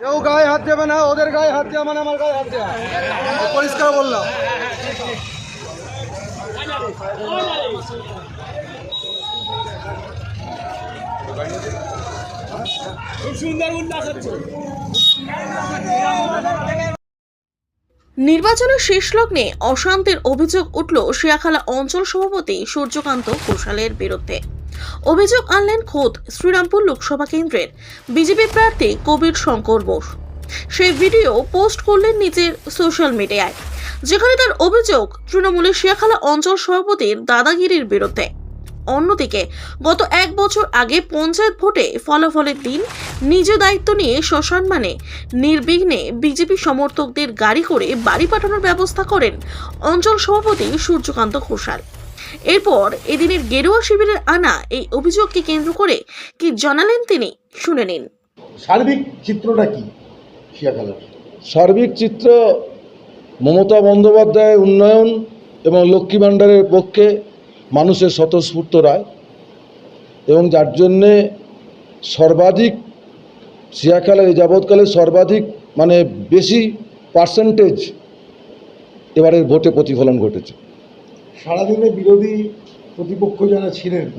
কেউ গায়ে হাত দেবে না ওদের গায়ে হাত দেওয়া মানে আমার গায়ে হাত দেওয়া। পরিষ্কার বললাম। নির্বাচনের শেষ লগ্নে অশান্তির অভিযোগ উঠল শিয়াখালা অঞ্চল সভাপতি সূর্যকান্ত ঘোষালের বিরুদ্ধে। অভিযোগ আনলেন খোদ শ্রীরামপুর লোকসভা কেন্দ্রের বিজেপি প্রার্থী কবির শঙ্কর বোস। সেই ভিডিও পোস্ট করলেন নিজের সোশ্যাল মিডিয়ায়, যেখানে তার অভিযোগ তৃণমূলের শিয়াখালা অঞ্চল সভাপতির দাদাগিরির বিরুদ্ধে। অন্যদিকে, গত এক বছর আগে পঞ্চায়েত ভোটে ফলাফলের দিন নিজ দায়িত্ব নিয়ে শ্মশান মানে নির্বিঘ্নে বিজেপি সমর্থকদের গাড়ি করে বাড়ি পাঠানোর ব্যবস্থা করেন অঞ্চল সভাপতি সূর্যকান্ত ঘোষাল। এরপর এদিনের গেরুয়া শিবিরের আনা এই অভিযোগকে কেন্দ্র করে কি জানালেন তিনি শুনে নিন। সার্বিক চিত্রটা কি সার্বিক চিত্র মমতা বন্দ্যোপাধ্যায়ের উন্নয়ন এবং লক্ষ্মী ভাণ্ডারের পক্ষে মানুষের স্বতঃস্ফূর্ত রায় এবং যার জন্যে সর্বাধিক সিয়াখালের এই যাবৎকালে সর্বাধিক মানে বেশি পার্সেন্টেজ এবারের ভোটে প্রতিফলন ঘটেছে। সারাদিনে বিরোধী প্রতিপক্ষ যারা ছিলেন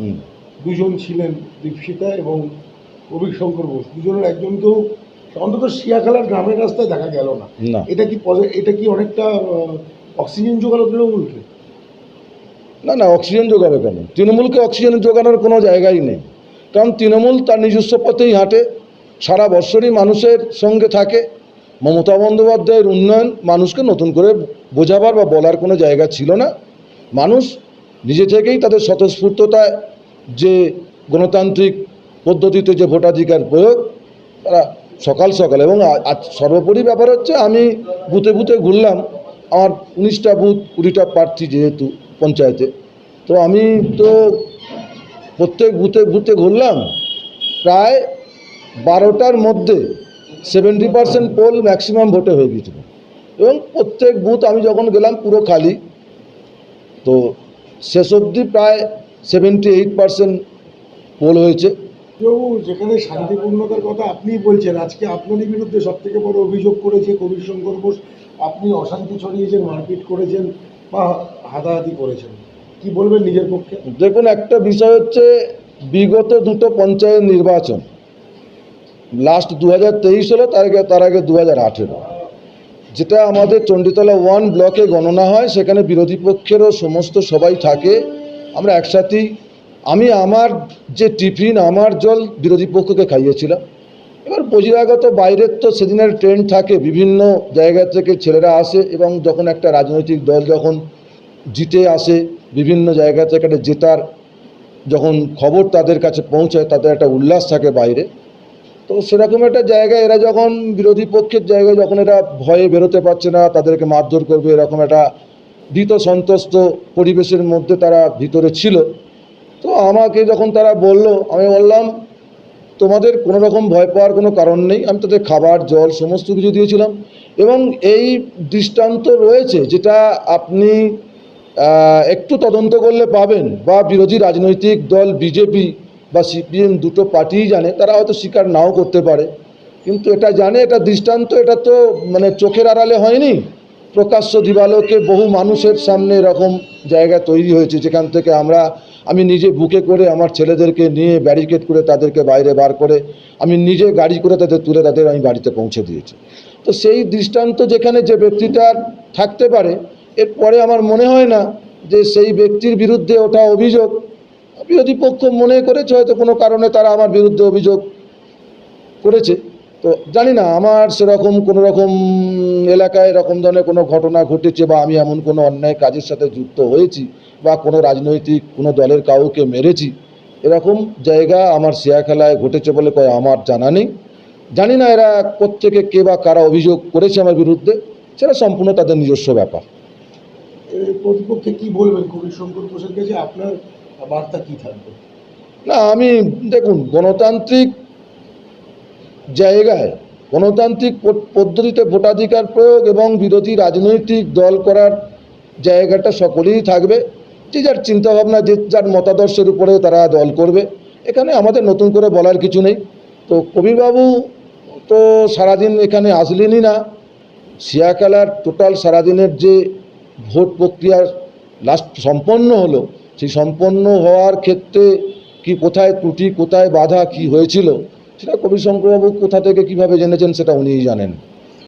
দুজন ছিলেন দীপশিতা এবং কবির শঙ্কর বোস। দুজনের একজনকেও অন্তত শিয়াখালার গ্রামের রাস্তায় দেখা গেল না। না। এটা কি এটা কি অনেকটা অক্সিজেন যোগালো তৃণমূলকে? না না অক্সিজেন যোগাবে কেন? তৃণমূলকে অক্সিজেন যোগানোর কোনো জায়গাই নেই। কারণ তৃণমূল তার নিজস্ব পথেই হাঁটে সারা বৎসরই মানুষের সঙ্গে থাকে। মমতা বন্দ্যোপাধ্যায়ের উন্নয়ন মানুষকে নতুন করে বোঝাবার বা বলার কোনো জায়গা ছিল না। মানুষ নিজে থেকেই তাদের স্বতঃস্ফূর্ততায় যে গণতান্ত্রিক পদ্ধতিতে যে ভোটাধিকার প্রয়োগ, তারা সকাল সকাল এবং সর্বোপরি ব্যাপার হচ্ছে আমি বুথে বুথে ঘুরলাম। আমার উনিশটা বুথ, কুড়িটা প্রার্থী যেহেতু পঞ্চায়েতে। তো আমি তো প্রত্যেক বুথে বুথে ঘুরলাম। প্রায় বারোটার মধ্যে সেভেন্টি পার্সেন্ট পোল ম্যাক্সিমাম ভোটে হয়ে গিয়েছিল। এবং প্রত্যেক বুথ আমি যখন গেলাম পুরো খালি তো শেষ অবধি প্রায় সেভেন্টি এইট পার্সেন্ট পোল হয়েছে। প্রভু যেখানে শান্তিপূর্ণতার কথা আপনিই বলছেন আজকে আপনারই বিরুদ্ধে সব থেকে বড় অভিযোগ করেছে কবির শঙ্কর বোস আপনি অশান্তি ছড়িয়েছেন মারপিট করেছেন বা হাতাহাতি করেছেন। কি বলবেন নিজের পক্ষে? দেখুন একটা বিষয় হচ্ছে বিগত দুটো পঞ্চায়েত নির্বাচন। লাস্ট দু হাজার তেইশ হলো, তার আগে তার আগে দু হাজার আঠেরো যেটা আমাদের চণ্ডীতলা ওয়ান ব্লকে গণনা হয়, সেখানে বিরোধী পক্ষেরও সমস্ত সবাই থাকে। আমরা একসাথেই আমি আমার যে টিফিন, আমার জল বিরোধী পক্ষকে খাইয়েছিলাম। এবার বহিরাগত বাইরের তো সেদিনের ট্রেন্ড থাকে, বিভিন্ন জায়গা থেকে ছেলেরা আসে এবং যখন একটা রাজনৈতিক দল যখন জিতে আসে, বিভিন্ন জায়গা থেকে একটা জেতার যখন খবর তাদের কাছে পৌঁছায়, তাদের একটা উল্লাস থাকে বাইরে। তো সেরকম একটা জায়গায় এরা যখন বিরোধী পক্ষের জায়গায় যখন এরা ভয়ে বেরোতে পারছে না, তাদেরকে মারধর করবে, এরকম একটা ভীত সন্ত্রস্ত পরিবেশের মধ্যে তারা ভিতরে ছিল। তো আমাকে যখন তারা বলল, আমি বললাম, তোমাদের কোনো রকম ভয় পাওয়ার কোনো কারণ নেই, আমি তাদের খাবার, জল, সমস্ত কিছু দিয়েছিলাম এবং এই দৃষ্টান্ত রয়েছে যেটা আপনি একটু তদন্ত করলে পাবেন বা বিরোধী রাজনৈতিক দল, বিজেপি বা সিপিএম দুটো পার্টিই জানে, তারা হয়তো স্বীকার নাও করতে পারে। কিন্তু এটা জানে, এটা দৃষ্টান্ত, এটা তো মানে চোখের আড়ালে হয়নি। প্রকাশ্য দিবালোকে বহু মানুষের সামনে এরকম জায়গা তৈরি হয়েছে, যেখান থেকে আমরা, আমি নিজে বুকে করে আমার ছেলেদেরকে নিয়ে ব্যারিকেড করে তাদেরকে বাইরে বার করে, আমি নিজে গাড়ি করে তাদের তুলে তাদের আমি বাড়িতে পৌঁছে দিয়েছি। তো সেই দৃষ্টান্ত যেখানে যে ব্যক্তিটার থাকতে পারে, এরপরে আমার মনে হয় না যে সেই ব্যক্তির বিরুদ্ধে ওঠা অভিযোগ। বিরোধী পক্ষ মনে করেছে, হয়তো কোনো কারণে তারা আমার বিরুদ্ধে অভিযোগ করেছে। তো জানি না, আমার সেরকম কোনো রকম এলাকায় এরকম ধরনের কোনো ঘটনা ঘটেছে বা আমি এমন কোনো অন্যায় কাজের সাথে যুক্ত হয়েছি বা কোনো রাজনৈতিক কোনো দলের কাউকে মেরেছি, এরকম জায়গা আমার শেয়া খেলায় ঘটেছে বলে কয় আমার জানা নেই। জানি না এরা কোত্থেকে কে বা কারা অভিযোগ করেছে আমার বিরুদ্ধে, সেটা সম্পূর্ণ তাদের নিজস্ব ব্যাপার। প্রতিপক্ষে কি বলবেন? কবির শঙ্কর বোসের কাছে আপনার বার্তা কি থাকবে? না, আমি, দেখুন, গণতান্ত্রিক জায়গায়, গণতান্ত্রিক পদ- পদ্ধতিতে ভোটাধিকার প্রয়োগ এবং বিরোধী রাজনৈতিক দল করার জায়গাটা সকলেই থাকবে। যে যার চিন্তাভাবনা, যে যার মতাদর্শের উপরে তারা দল করবে। এখানে আমাদের নতুন করে বলার কিছু নেই। তো কবিবাবু তো সারাদিন এখানে আসলেনই না। শিয়াখালার টোটাল সারাদিনের যে ভোট প্রক্রিয়া লাস্ট সম্পন্ন হলো সেই সম্পন্ন হওয়ার ক্ষেত্রে কি কোথায় ত্রুটি, কোথায় বাধা, কি হয়েছিল, সেটা কবি শঙ্করবাবু কোথা থেকে কীভাবে জেনেছেন সেটা উনিই জানেন।